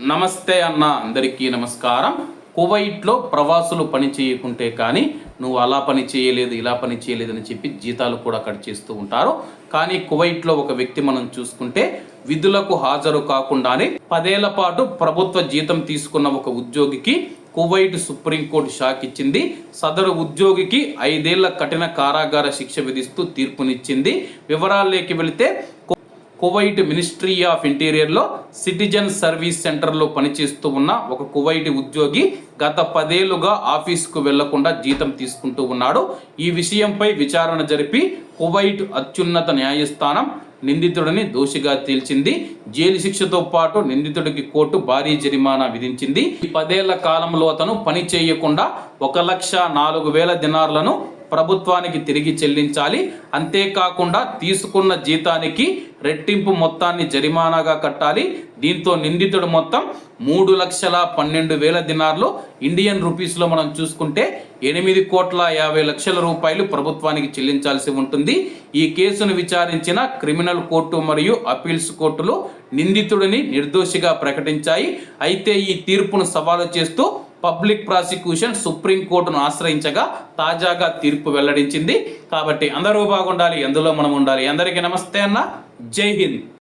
నమస్తే అన్న అందరికీ నమస్కారం. కువైట్లో ప్రవాసులు పని చేయకుంటే కానీ నువ్వు అలా పని చేయలేదు ఇలా పని చేయలేదు అని చెప్పి జీతాలు కూడా కట్ చేస్తూ ఉంటారు. కానీ కువైట్లో ఒక వ్యక్తి మనం చూసుకుంటే విధులకు హాజరు కాకుండానే పదేళ్ళ పాటు ప్రభుత్వ జీతం తీసుకున్న ఒక ఉద్యోగికి కువైట్ సుప్రీంకోర్టు షాక్ ఇచ్చింది. సదరు ఉద్యోగికి ఐదేళ్ళ కఠిన కారాగార శిక్ష విధిస్తూ తీర్పునిచ్చింది. వివరాల్లోకి వెళితే కు- కువైట్ మినిస్ట్రీ ఆఫ్ ఇంటీరియర్లో సిటిజన్ సర్వీస్ సెంటర్లో పనిచేస్తూ ఉన్న ఒక కువైట్ ఉద్యోగి గత పదేళ్ళుగా ఆఫీసుకు వెళ్ళకుండా జీతం తీసుకుంటూ ఉన్నాడు. ఈ విషయంపై విచారణ జరిపి కువైట్ అత్యున్నత న్యాయస్థానం నిందితుడిని దోషిగా తేల్చింది. జైలు శిక్షతో పాటు నిందితుడికి కోర్టు భారీ జరిమానా విధించింది. ఈ పదేళ్ళ కాలంలో అతను పని చేయకుండా ఒక లక్ష నాలుగు వేల దినార్లను ప్రభుత్వానికి తిరిగి చెల్లించాలి. అంతేకాకుండా తీసుకున్న జీతానికి రెట్టింపు మొత్తాన్ని జరిమానాగా కట్టాలి. దీంతో నిందితుడు మొత్తం మూడు లక్షల పన్నెండు వేల దినార్లు ఇండియన్ రూపీస్లో మనం చూసుకుంటే ఎనిమిది కోట్ల యాభై లక్షల రూపాయలు ప్రభుత్వానికి చెల్లించాల్సి ఉంటుంది. ఈ కేసును విచారించిన క్రిమినల్ కోర్టు మరియు అపీల్స్ కోర్టులు నిందితుడిని నిర్దోషిగా ప్రకటించాయి. అయితే ఈ తీర్పును సవాలు చేస్తూ పబ్లిక్ ప్రాసిక్యూషన్ సుప్రీంకోర్టును ఆశ్రయించగా తాజాగా తీర్పు వెల్లడించింది. కాబట్టి అందరూ బాగుండాలి ఎందులో మనం ఉండాలి. అందరికీ నమస్తే అన్న. జై హింద్.